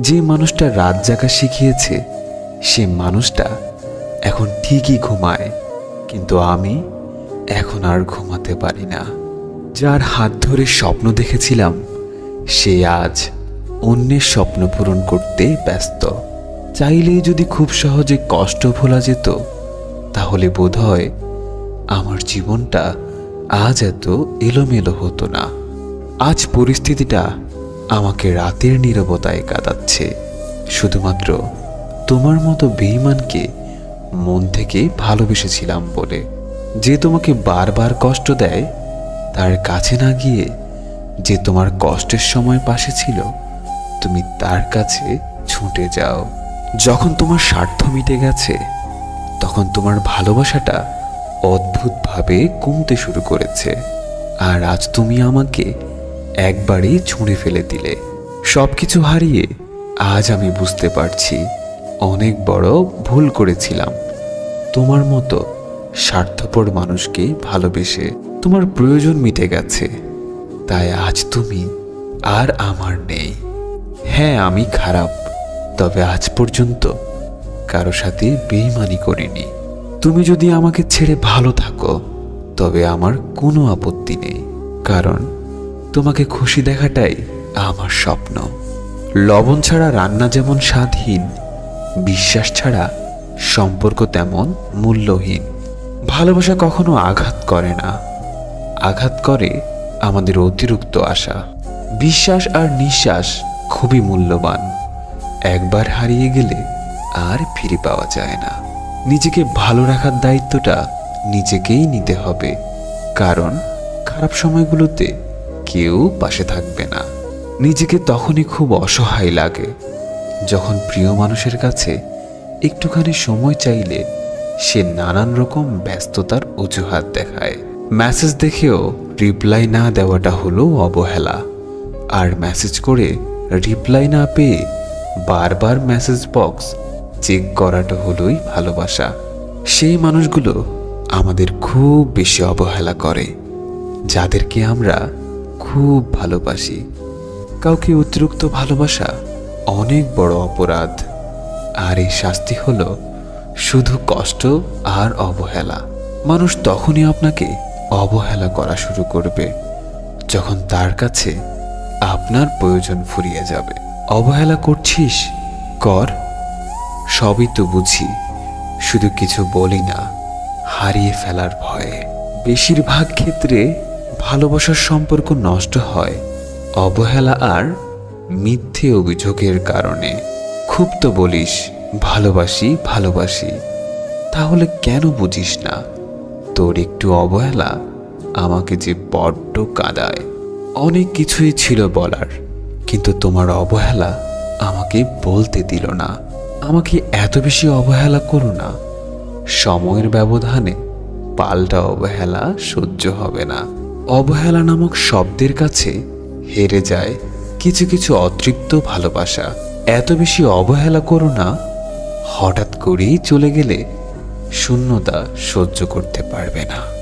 যে মানুষটা রাত জাগা শিখিয়েছে, সে মানুষটা এখন ঠিকই ঘুমায়। কিন্তু আমি এখন আর ঘুমাতে পারি না। যার হাত ধরে স্বপ্ন দেখেছিলাম, সে আজ অন্যের স্বপ্ন পূরণ করতে ব্যস্ত। চাইলেই যদি খুব সহজে কষ্ট ভোলা যেত, তাহলে বোধ হয় আমার জীবনটা আজ এত এলোমেলো হতো না। আজ পরিস্থিতিটা আমাকে রাতের নীরবতায় কাটাচ্ছে শুধুমাত্র তোমার মতো বেইমানকে মন থেকে ভালোবেসেছিলাম বলে। যে তোমাকে বারবার কষ্ট দেয়, তার কাছে না গিয়ে যে তোমার কষ্টের সময় পাশে ছিল, তুমি তার কাছে ছুটে যাও। যখন তোমার স্বার্থ মিটে গেছে, তখন তোমার ভালোবাসাটা অদ্ভুতভাবে কমতে শুরু করেছে। আর আজ তুমি আমাকে একবারই ছুঁড়ে ফেলে দিলে। সব কিছু হারিয়ে আজ আমি বুঝতে পারছি অনেক বড় ভুল করেছিলাম। তোমার মতো স্বার্থপর মানুষকে ভালোবেসে তোমার প্রয়োজন মিটে গেছে। তাই আজ তুমি আর আমার নেই। হ্যাঁ আমি খারাপ, তবে আজ পর্যন্ত কারও সাথে বেইমানি করিনি। তুমি যদি আমাকে ছেড়ে ভালো থাকো, তবে আমার কোনো আপত্তি নেই। কারণ তোমাকে খুশি দেখাটাই আমার স্বপ্ন। লবণ ছাড়া রান্না যেমন স্বাদহীন বিশ্বাস ছাড়া সম্পর্ক তেমন মূল্যহীন। ভালোবাসা কখনো আঘাত করে না। আঘাত করে আমাদের অতিরিক্ত আশা। বিশ্বাস আর নিঃশ্বাস খুবই মূল্যবান। একবার হারিয়ে গেলে আর ফিরে পাওয়া যায় না। নিজেকে ভালো রাখার দায়িত্বটা নিজেকেই নিতে হবে। কারণ খারাপ সময়গুলোতে কেউ পাশে থাকবে না। নিজেকে তখনই খুব অসহায় লাগে, যখন প্রিয় মানুষের কাছে একটুখানি সময় চাইলে সে নানান রকম ব্যস্ততার অজুহাত দেখায়। মেসেজ দেখেও রিপ্লাই না দেওয়াটা হলো অবহেলা। আর মেসেজ করে রিপ্লাই না পেয়ে বারবার মেসেজ বক্স চেক করাটা হলোই ভালোবাসা। সেই মানুষগুলো আমাদের খুব বেশি অবহেলা করে, যাদেরকে আমরা খুব ভালোবাসি। কাউকে অতিরিক্ত ভালোবাসা অনেক বড় অপরাধ। আর এই শাস্তি হল শুধু কষ্ট আর অবহেলা। মানুষ তখনই আপনাকে অবহেলা করা শুরু করবে, যখন তার কাছে আপনার প্রয়োজন ফুরিয়ে যাবে। অবহেলা করছিস? কর। সবই তো বুঝি, শুধু কিছু বলি না, হারিয়ে ফেলার ভয়ে। বেশিরভাগ ক্ষেত্রে ভালোবাসার সম্পর্ক নষ্ট হয়, অবহেলা আর মিথ্যে অভিযোগের কারণে। খুব তো বলিস, ভালোবাসি ভালোবাসি। তাহলে কেন বুঝিস না? তোর একটু অবহেলা আমাকে যে বড্ড কাঁদায়। অনেক কিছুই ছিল বলার, কিন্তু তোমার অবহেলা আমাকে বলতে দিল না। আমাকে এত বেশি অবহেলা করো না। সময়ের ব্যবধানে পাল্টা অবহেলা সহ্য হবে না। অবহেলা নামক শব্দের কাছে হেরে যায় কিছু কিছু অতৃপ্ত ভালোবাসা। এত বেশি অবহেলা করো না, হঠাৎ করেই চলে গেলে শূন্যতা সহ্য করতে পারবে না।